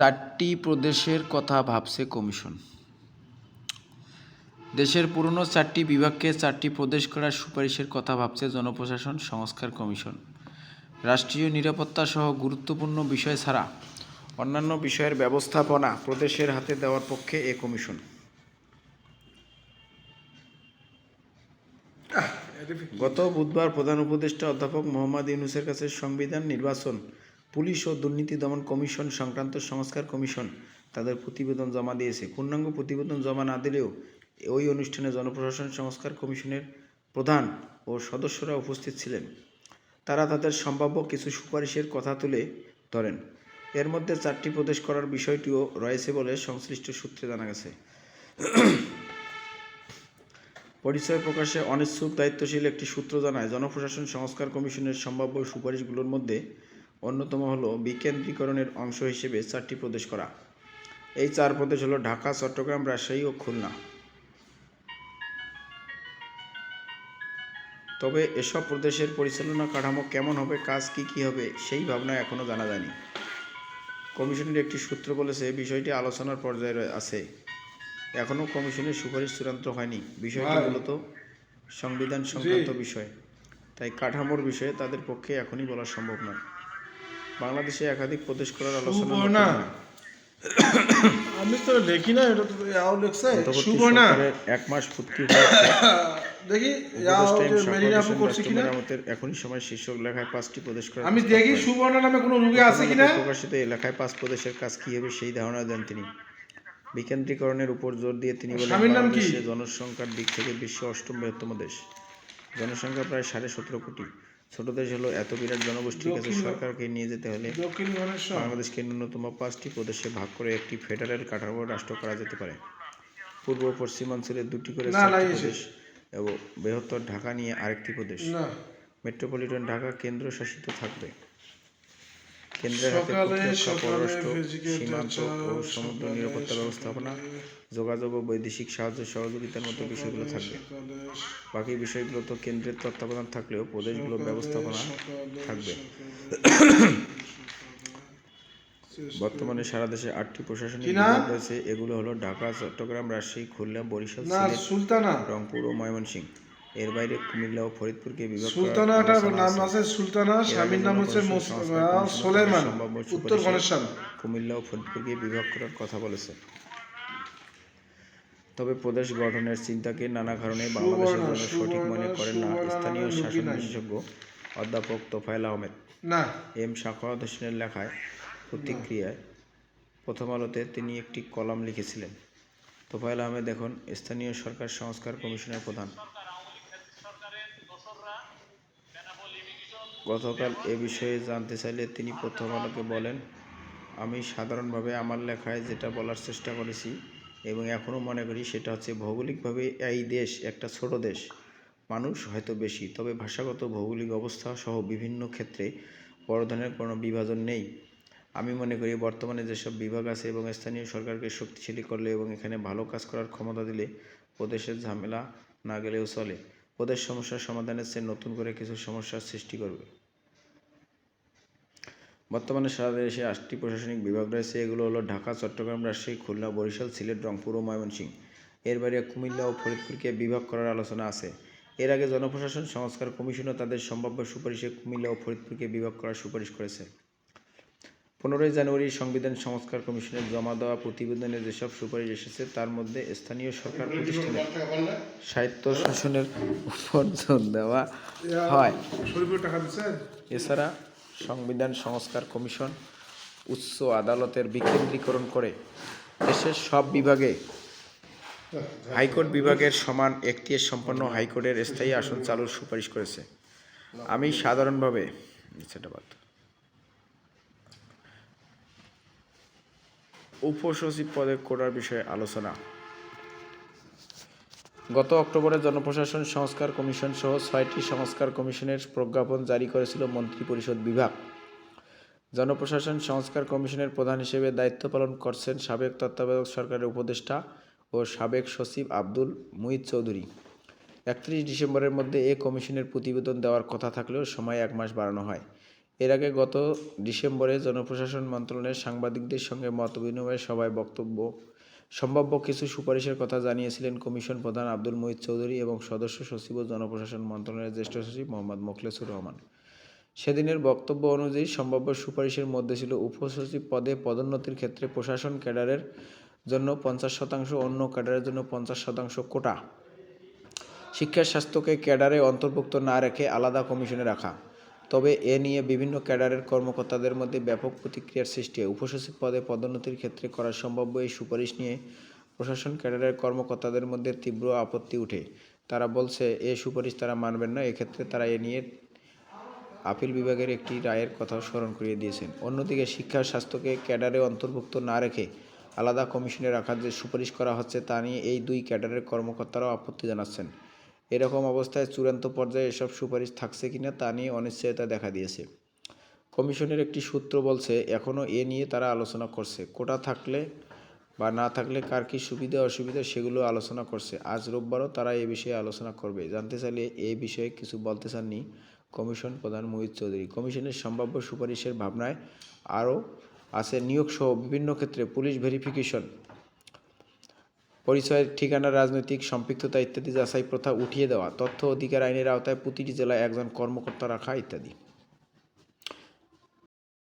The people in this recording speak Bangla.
চারটি প্রদেশের কথা ভাবছে কমিশন। দেশের পুরনো চারটি বিভাগকে চারটি প্রদেশ করার সুপারিশের কথা ভাবছে জনপ্রশাসন, সংস্কার কমিশন। রাষ্ট্রীয় নিরাপত্তা সহ গুরুত্বপূর্ণ বিষয় ছাড়া অন্যান্য বিষয়ের ব্যবস্থাপনা প্রদেশের হাতে দেওয়ার পক্ষে এ কমিশন। গত বুধবার প্রধান উপদেষ্টা অধ্যাপক মোহাম্মদ ইউনুসের কাছে সংবিধান নির্বাচন পুলিশ ও দুর্নীতি দমন কমিশন সংক্রান্ত সংস্কার কমিশন তাদের প্রতিবেদন জমা দিয়েছে। পূর্ণাঙ্গ প্রতিবেদন জমা না দিলেও ওই অনুষ্ঠানে জনপ্রশাসন সংস্কার কমিশনের প্রধান ও সদস্যরা উপস্থিত ছিলেন। তারা তাদের সম্ভাব্য কিছু সুপারিশের কথা তুলে ধরেন। এর মধ্যে চারটি প্রদেশ করার বিষয়টিও রয়েছে বলে সংশ্লিষ্ট সূত্রে জানা গেছে। পরিচয় প্রকাশে অনিচ্ছুক দায়িত্বশীল একটি সূত্র জানায়, জনপ্রশাসন সংস্কার কমিশনের সম্ভাব্য সুপারিশগুলোর মধ্যে অন্যতম হলো বিকেন্দ্রীকরণের অংশ হিসেবে চারটি প্রদেশ করা। এই চার প্রদেশ হলো ঢাকা চট্টগ্রাম রাজশাহী ও খুলনা। তবে এসব প্রদেশের পরিচালনা কাঠামো কেমন হবে কাজ কি কি হবে সেই ভাবনা এখনও জানা যায়নি। কমিশনের একটি সূত্র বলেছে বিষয়টি আলোচনার পর্যায়ে আছে। এখনও কমিশনের সুপারিশ চূড়ান্ত হয়নি। বিষয়টি মূলত সংবিধান সংক্রান্ত বিষয়। তাই কাঠামোর বিষয়ে তাদের পক্ষে এখনই বলা সম্ভব নয়। বাংলাদেশে একাধিক প্রদেশ করার আলোচনা। আমি তো না এটা তো ইয়াও লেখছে। সুবর্ণা। এক মাস ফুটকি দেখি এখনই সময় শীর্ষক লেখায় পাঁচটি প্রদেশ করার আমি দেখি সুবর্ণা নামে কোনো রুগী আছে কিনা? প্রকাশিত এলাকায় পাঁচ প্রদেশের কাজ কি হবে সেই ধারণা দেন তিনি। বিকেন্দ্রীকরণের উপর জোর দিয়ে তিনি বলেন জনসংখ্যার দিক থেকে বিশ্ব অষ্টম বৃহত্তম দেশ। জনসংখ্যা প্রায় সাড়ে সতেরো কোটি। ছোট দেশ হলো এত বিরাট জনগোষ্ঠীর কাছে সরকারকে নিয়ে যেতে হলে বাংলাদেশকে ন্যূনতম পাঁচটি প্রদেশে ভাগ করে একটি ফেডারেল কাঠামো রাষ্ট্র করা যেতে পারে। পূর্ব ও পশ্চিমাঞ্চলে দুটি করে প্রদেশ এবং বৃহত্তর ঢাকা নিয়ে আরেকটি প্রদেশ। মেট্রোপলিটন ঢাকা কেন্দ্র শাসিত থাকবে। কেন্দ্রের হাতে প্রতিরক্ষা পররাষ্ট্র সীমান্ত ও সমুদ্র নিরাপত্তা ব্যবস্থাপনা যোগাযোগ ও বৈদেশিক সাহায্য সহযোগিতার মতো বিষয়গুলো থাকবে বাকি বিষয়গুলো তো কেন্দ্রের তত্ত্বাবধান থাকলেও প্রদেশগুলোর ব্যবস্থাপনা থাকবে। বর্তমানে সারা দেশে আটটি প্রশাসনিক বিভাগ রয়েছে। এগুলো হলো ঢাকা চট্টগ্রাম রাজশাহী খুলনা বরিশাল সিলেট সুলতানা। রংপুর ও ময়মনসিংহ। এর বাইরে কুমিল্লা ও ফরিদপুরকে বিভাগ করার সুলতানাটার নাম আছে। সুলতানা স্বামীর নাম হচ্ছে সোলেমান উত্তর গণেশান কুমিল্লা ও ফরিদপুরকে বিভাগ করার কথা বলেছে। তবে প্রদেশ গঠনের চিন্তাকে নানা কারণে বাংলাদেশের জন্য সঠিক মনে করেন না স্থানীয় শাসন বিশেষজ্ঞ অধ্যাপক তোফায়েল আহমেদ। না। এম সাখাওয়াত হোসেনের লেখায় প্রতিক্রিয়ায় প্রথম আলোতে তিনি একটি কলাম লিখেছিলেন। তোফায়েল আহমেদ এখন স্থানীয় সরকার সংস্কার কমিশনের প্রধান। গতকাল এ বিষয়ে জানতে চাইলে তিনি প্রথম আলোকে বলেন, আমি সাধারণভাবে আমার লেখায় যেটা বলার চেষ্টা করেছি এবং এখনও মনে করি সেটা হচ্ছে ভৌগোলিকভাবে এই দেশ একটা ছোট দেশ। মানুষ হয়তো বেশি, তবে ভাষাগত ভৌগোলিক অবস্থা সহ বিভিন্ন ক্ষেত্রে বড় ধরনের কোনো বিভাজন নেই। আমি মনে করি বর্তমানে যেসব বিভাগ আছে এবং স্থানীয় সরকারকে শক্তিশালী করলে এবং এখানে ভালো কাজ করার ক্ষমতা দিলে প্রদেশের ঝামেলা না গেলেও চলে। প্রদেশ সমস্যার সমাধানের চেয়ে নতুন করে কিছু সমস্যার সৃষ্টি করবে। বর্তমানে সারা দেশে আটটি প্রশাসনিক বিভাগ রয়েছে, এগুলো হলো ঢাকা, চট্টগ্রাম, রাজশাহী, খুলনা, বরিশাল, সিলেট, রংপুর ও ময়মনসিংহ। এর বাইরে কুমিল্লা ও ফরিদপুরকে বিভাগ করার আলোচনা আছে। এর আগে জনপ্রশাসন সংস্কার কমিশনও তাদের সম্ভাব্য সুপারিশে কুমিল্লা ও ফরিদপুরকে বিভাগ করার সুপারিশ করেছে। পনেরোই জানুয়ারি সংবিধান সংস্কার কমিশনের জমা দেওয়া প্রতিবেদনে যেসব সুপারিশ এসেছে, তার মধ্যে স্থানীয় সরকার প্রতিষ্ঠানের সাহিত্য শাসনের উপর জোর দেওয়া হয়। এছাড়া সংবিধান সংস্কার কমিশন উচ্চ আদালতের বিকেন্দ্রীকরণ করে দেশের সব বিভাগে হাইকোর্ট বিভাগের সমান এখতিয়ার সম্পন্ন হাইকোর্টের স্থায়ী আসন চালুর সুপারিশ করেছে। আমি সাধারণভাবে সেটা উপসচিব পদে করার বিষয়ে আলোচনা। গত অক্টোবরে জনপ্রশাসন সংস্কার কমিশন সহ ছয়টি সংস্কার কমিশনের প্রজ্ঞাপন জারি করেছিল মন্ত্রিপরিষদ বিভাগ। জনপ্রশাসন সংস্কার কমিশনের প্রধান হিসেবে দায়িত্ব পালন করছেন সাবেক তত্ত্বাবধায়ক সরকারের উপদেষ্টা ও সাবেক সচিব আব্দুল মুহিত চৌধুরী। একত্রিশ ডিসেম্বরের মধ্যে এ কমিশনের প্রতিবেদন দেওয়ার কথা থাকলেও সময় এক মাস বাড়ানো হয়। এর আগে গত ডিসেম্বরে জনপ্রশাসন মন্ত্রণালয়ের সাংবাদিকদের সঙ্গে মতবিনিময় সভায় বক্তব্য, সম্ভাব্য কিছু সুপারিশের কথা জানিয়েছিলেন কমিশন প্রধান আব্দুল মুহিত চৌধুরী এবং সদস্য সচিব ও জনপ্রশাসন মন্ত্রণালয়ের জ্যেষ্ঠ সচিব মোহাম্মদ মোখলেসুর রহমান। সেদিনের বক্তব্য অনুযায়ী সম্ভাব্য সুপারিশের মধ্যে ছিল উপসচিব পদে পদোন্নতির ক্ষেত্রে প্রশাসন ক্যাডারের জন্য পঞ্চাশ শতাংশ, অন্য ক্যাডারের জন্য পঞ্চাশ শতাংশ কোটা। শিক্ষা স্বাস্থ্যকে ক্যাডারে অন্তর্ভুক্ত না রেখে আলাদা কমিশনে রাখা। তবে এ নিয়ে বিভিন্ন ক্যাডারের কর্মকর্তাদের মধ্যে ব্যাপক প্রতিক্রিয়ার সৃষ্টি হয়। উপসচিব পদে পদোন্নতির ক্ষেত্রে করা সম্ভাব্য এই সুপারিশ নিয়ে প্রশাসন, ক্যাডারের কর্মকর্তাদের মধ্যে তীব্র আপত্তি উঠে। তারা বলছে, এ সুপারিশ তারা মানবেন না, এক্ষেত্রে তারা এ নিয়ে আপিল বিভাগের একটি রায়ের কথাও স্মরণ করিয়ে দিয়েছেন। অন্যদিকে শিক্ষা স্বাস্থ্যকে ক্যাডারে অন্তর্ভুক্ত না রেখে আলাদা কমিশনে রাখার যে সুপারিশ করা হচ্ছে তা নিয়ে এই দুই ক্যাডারের কর্মকর্তারাও আপত্তি জানাচ্ছেন। এরকম অবস্থায় চূড়ান্ত পর্যায়ে এসব সুপারিশ থাকছে কিনা তা নিয়ে অনিশ্চয়তা দেখা দিয়েছে। কমিশনের একটি সূত্র বলছে এখনও এ নিয়ে তারা আলোচনা করছে। কোটা থাকলে বা না থাকলে কার কী সুবিধা অসুবিধা সেগুলো আলোচনা করছে। আজ রোববারও তারা এ বিষয়ে আলোচনা করবে। জানতে চাইলে এ বিষয়ে কিছু বলতে চাননি কমিশন প্রধান মোহিত চৌধুরী। কমিশনের সম্ভাব্য সুপারিশের ভাবনায় আরও আছে নিয়োগ সহ বিভিন্ন ক্ষেত্রে পুলিশ ভেরিফিকেশন। পরিচয়ের ঠিকানা, রাজনৈতিক সম্পৃক্ততা ইত্যাদি যাচাই প্রথা উঠিয়ে দেওয়া, তথ্য অধিকার আইনের আওতায় প্রতিটি জেলায় একজন কর্মকর্তা রাখা ইত্যাদি।